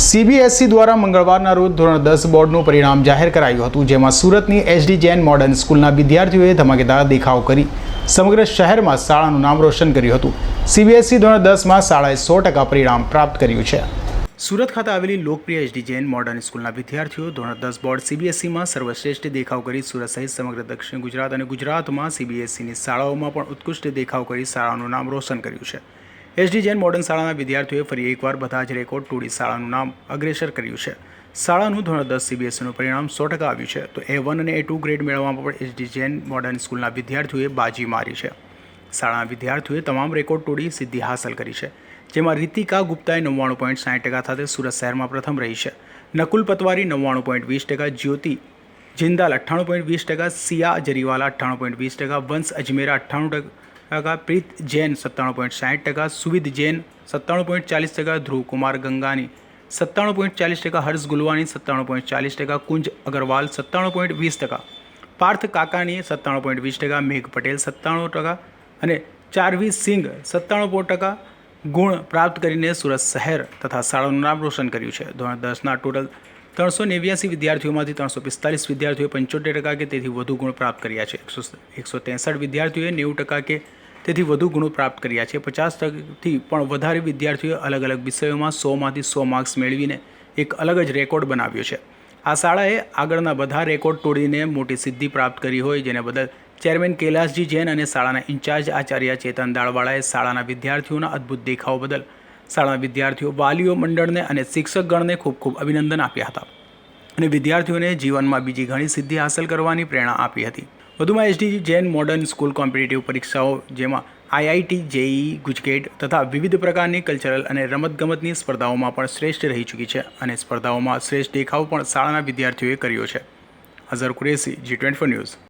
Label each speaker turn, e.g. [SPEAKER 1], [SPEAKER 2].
[SPEAKER 1] CBSE દ્વારા મંગળવારના રોજ ધોરણ દસ બોર્ડનું પરિણામ જાહેર કરાયું હતું, જેમાં સુરતની એચડી જૈન મોડર્ન સ્કૂલના વિદ્યાર્થીઓએ ધમાકેદાર દેખાવ કરી. સમગ્ર શહેરમાં શાળાનું નામ રોશન કર્યું હતું. સીબીએસઈ ધોરણ દસમાં શાળાએ સો ટકા પરિણામ પ્રાપ્ત કર્યું છે. સુરત ખાતે આવેલી લોકપ્રિય એચડી જૈન મોડર્ન સ્કૂલના વિદ્યાર્થીઓ ધોરણ દસ બોર્ડ સીબીએસઈમાં સર્વશ્રેષ્ઠ દેખાવ કરી, સુરત સહિત સમગ્ર દક્ષિણ ગુજરાત અને ગુજરાતમાં સીબીએસઈની શાળાઓમાં પણ ઉત્કૃષ્ટ દેખાવ કરી શાળાનું નામ રોશન કર્યું છે. એસડી જૈન મોડર્ન શાળાના વિદ્યાર્થીઓએ ફરી એકવાર બધા જ રેકોર્ડ તોડી શાળાનું નામ અગ્રેસર કર્યું છે. શાળાનું ધોરણ દસ સીબીએસઈનું પરિણામ સો ટકા આવ્યું છે. તો એ વન અને એ ટુ ગ્રેડ મેળવવામાં પણ એસડી જૈન મોડર્ન સ્કૂલના વિદ્યાર્થીઓએ બાજી મારી છે. શાળાના વિદ્યાર્થીઓએ તમામ રેકોર્ડ તોડી સિદ્ધિ હાંસલ કરી છે. જેમાં રીતિકા ગુપ્તાએ નવ્વાણું પોઈન્ટ સાઠ ટકા સાથે સુરત શહેરમાં પ્રથમ રહી છે. નકુલ પતવારી નવ્વાણું પોઈન્ટ વીસ ટકા, જ્યોતિ જિંદાલ અઠ્ઠાણું પોઈન્ટ વીસ ટકા, સિયા જરીવાલા અઠ્ઠાણું પોઈન્ટ વીસ ટકા, વંશ અજમેરા અઠ્ઠાણું ટકા પ્રીત જૈન સત્તાણું પોઈન્ટ સાઠ ટકા સુવિધ જૈન સત્તાણું પોઈન્ટ ચાલીસ ટકા ધ્રુવ કુમાર ગંગાની સત્તાણું પોઈન્ટ ચાલીસ ટકા, હર્ષ ગુલવાની સત્તાણું પોઈન્ટ ચાલીસ ટકા, કુંજ અગરવાલ સત્તાણું પોઈન્ટ વીસ ટકા, પાર્થ કાકાની સત્તાણું પોઈન્ટ વીસ ટકા, મેઘ પટેલ સત્તાણું ટકા અને ચારવી સિંઘ સત્તાણું પોઈન્ટ ટકા ગુણ પ્રાપ્ત કરીને સુરત શહેર તથા શાળાનું નામ રોશન કર્યું છે. ધોરણ દસના ટોટલ ત્રણસો નેવ્યાસી વિદ્યાર્થીઓમાંથી ત્રણસો પિસ્તાલીસ વિદ્યાર્થીઓએ પંચોતેર ટકા કે તેથી વધુ ગુણ પ્રાપ્ત કર્યા છે. એકસો એકસો ત્રેસઠ વિદ્યાર્થીઓએ નેવું ટકા કે તેથી વધુ ગુણો પ્રાપ્ત કર્યા છે. પચાસ ટકાથી પણ વધારે વિદ્યાર્થીઓએ અલગ અલગ વિષયોમાં સોમાંથી સો માર્ક્સ મેળવીને એક અલગ જ રેકોર્ડ બનાવ્યો છે. આ શાળાએ આગળના બધા રેકોર્ડ તોડીને મોટી સિદ્ધિ પ્રાપ્ત કરી હોય જેને બદલ ચેરમેન કૈલાસજી જૈન અને શાળાના ઇન્ચાર્જ આચાર્ય ચેતન દાળવાળાએ શાળાના વિદ્યાર્થીઓના અદ્ભુત દેખાવ બદલ શાળાના વિદ્યાર્થીઓ વાલીઓ મંડળને અને શિક્ષકગણને ખૂબ ખૂબ અભિનંદન આપ્યા હતા. અને વિદ્યાર્થીઓને જીવનમાં બીજી ઘણી સિદ્ધિ હાંસલ કરવાની પ્રેરણા આપી હતી. વધુમાં SD Jain modern school competitive પરીક્ષાઓ, જેમાં આઈઆઈટી, જેઈ, ગુજકેટ તથા વિવિધ પ્રકારની કલ્ચરલ અને રમતગમતની સ્પર્ધાઓમાં પણ શ્રેષ્ઠ રહી ચૂકી છે અને સ્પર્ધાઓમાં શ્રેષ્ઠ દેખાવ પણ શાળાના વિદ્યાર્થીઓએ કર્યો છે. Azhar Qureshi, G twenty news.